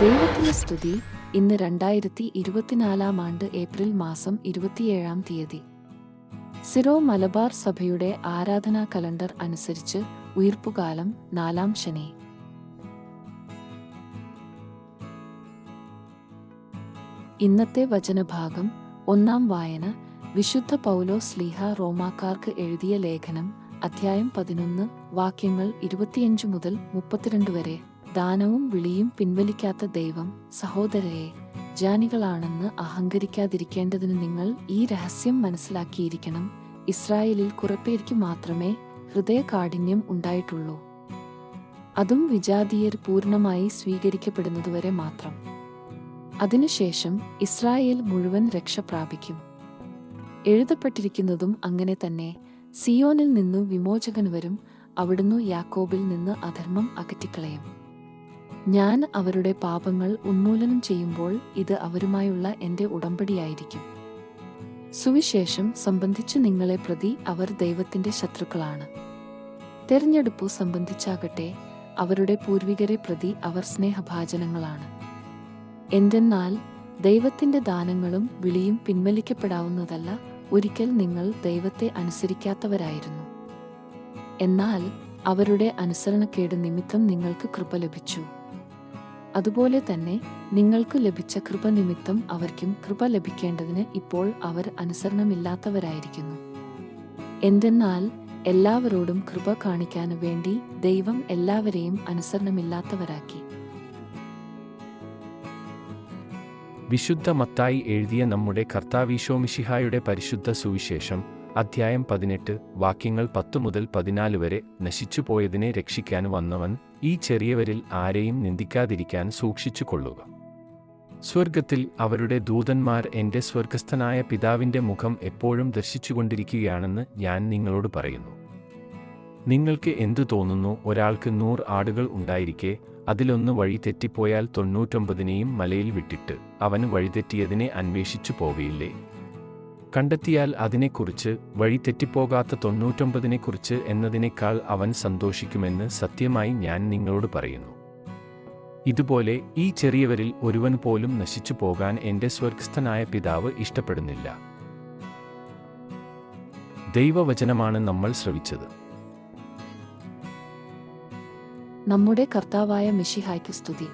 ദൈവത്തിന് സ്തുതി ഇന്ന് രണ്ടായിരത്തി ഇരുപത്തിനാലാം ആണ്ട് ഏപ്രിൽ മാസം ഇരുപത്തിയേഴാം തീയതി. സിറോ മലബാർ സഭയുടെ ആരാധനാ കലണ്ടർ അനുസരിച്ച് ഉയർപ്പുകാലം നാലാം ശനി. ഇന്നത്തെ വചനഭാഗം ഒന്നാം വായന വിശുദ്ധ പൗലോ സ്ലീഹ റോമാക്കാർക്ക് എഴുതിയ ലേഖനം അധ്യായം പതിനൊന്ന് വാക്യങ്ങൾ ഇരുപത്തിയഞ്ച് മുതൽ മുപ്പത്തിരണ്ട് വരെ. ദാനവും വിളിയും പിൻവലിക്കാത്ത ദൈവം സഹോദരരെ ജാനികളാണെന്ന് അഹങ്കരിക്കാതിരിക്കേണ്ടതിന് നിങ്ങൾ ഈ രഹസ്യം മനസ്സിലാക്കിയിരിക്കണം. ഇസ്രായേലിൽ കുറപ്പേർക്ക് മാത്രമേ ഹൃദയകാഠിന്യം ഉണ്ടായിട്ടുള്ളൂ. അതും വിജാതീയർ പൂർണമായി സ്വീകരിക്കപ്പെടുന്നതുവരെ മാത്രം. അതിനുശേഷം ഇസ്രായേൽ മുഴുവൻ രക്ഷ പ്രാപിക്കും. എഴുതപ്പെട്ടിരിക്കുന്നതും അങ്ങനെ തന്നെ സിയോനിൽ നിന്നു വിമോചകൻ വരും അവിടുന്ന് യാക്കോബിൽ നിന്ന് അധർമ്മം അകറ്റിക്കളയും. ഞാൻ അവരുടെ പാപങ്ങൾ ഉന്മൂലനം ചെയ്യുമ്പോൾ ഇത് അവരുമായുള്ള എന്റെ ഉടമ്പടിയായിരിക്കും. സുവിശേഷം സംബന്ധിച്ച് നിങ്ങളെ പ്രതി അവർ ദൈവത്തിന്റെ ശത്രുക്കളാണ്. തെരഞ്ഞെടുപ്പു സംബന്ധിച്ചാകട്ടെ അവരുടെ പൂർവികരെ പ്രതി അവർ സ്നേഹഭാജനങ്ങളാണ്. എന്തെന്നാൽ ദൈവത്തിന്റെ ദാനങ്ങളും വിളിയും പിൻവലിക്കപ്പെടാവുന്നതല്ല ഒരിക്കൽ നിങ്ങൾ ദൈവത്തെ അനുസരിക്കാത്തവരായിരുന്നു. എന്നാൽ അവരുടെ അനുസരണക്കേട് നിമിത്തം നിങ്ങൾക്ക് കൃപ ലഭിച്ചു. അതുപോലെ തന്നെ നിങ്ങൾക്ക് ലഭിച്ച കൃപ നിമിത്തം അവർക്കും കൃപ ലഭിക്കേണ്ടതിന് ഇപ്പോൾ അവർ അനുസരണമില്ലാത്തവരായിരിക്കുന്നു. എന്തെന്നാൽ എല്ലാവരോടും കൃപ കാണിക്കാനു വേണ്ടി ദൈവം എല്ലാവരെയും അനുസരണമില്ലാത്തവരാക്കി. വിശുദ്ധ മത്തായി എഴുതിയ നമ്മുടെ കർത്താവീശോമിഷിഹായുടെ പരിശുദ്ധ സുവിശേഷം അധ്യായം പതിനെട്ട്. വാക്യങ്ങൾ പത്തു മുതൽ പതിനാല് വരെ നശിച്ചുപോയതിനെ രക്ഷിക്കാൻ വന്നവൻ ഈ ചെറിയവരിൽ ആരെയും നിന്ദിക്കാതിരിക്കാൻ സൂക്ഷിച്ചു കൊള്ളുക സ്വർഗത്തിൽ അവരുടെ ദൂതന്മാർ എന്റെ സ്വർഗസ്ഥനായ പിതാവിന്റെ മുഖം എപ്പോഴും ദർശിച്ചുകൊണ്ടിരിക്കുകയാണെന്ന് ഞാൻ നിങ്ങളോട് പറയുന്നു. നിങ്ങൾക്ക് എന്തു തോന്നുന്നു? ഒരാൾക്ക് നൂറ് ആടുകൾ ഉണ്ടായിരിക്കെ അതിലൊന്ന് വഴി തെറ്റിപ്പോയാൽ തൊണ്ണൂറ്റൊമ്പതിനെയും മലയിൽ വിട്ടിട്ട് അവന് വഴിതെറ്റിയതിനെ അന്വേഷിച്ചു പോകയില്ലേ കണ്ടെത്തിയാൽ അതിനെക്കുറിച്ച് വഴി തെറ്റിപ്പോകാത്ത തൊണ്ണൂറ്റൊമ്പതിനെക്കുറിച്ച് എന്നതിനേക്കാൾ അവൻ സന്തോഷിക്കുമെന്ന് സത്യമായി ഞാൻ നിങ്ങളോട് പറയുന്നു. ഇതുപോലെ ഈ ചെറിയവരിൽ ഒരുവൻ പോലും നശിച്ചു പോകാൻ എന്റെ സ്വർഗസ്ഥനായ പിതാവ് ഇഷ്ടപ്പെടുന്നില്ല. ദൈവവചനമാണ് നമ്മൾ ശ്രവിച്ചത്. നമ്മുടെ കർത്താവായ മിഷിഹായ്ക്ക് സ്തുതി.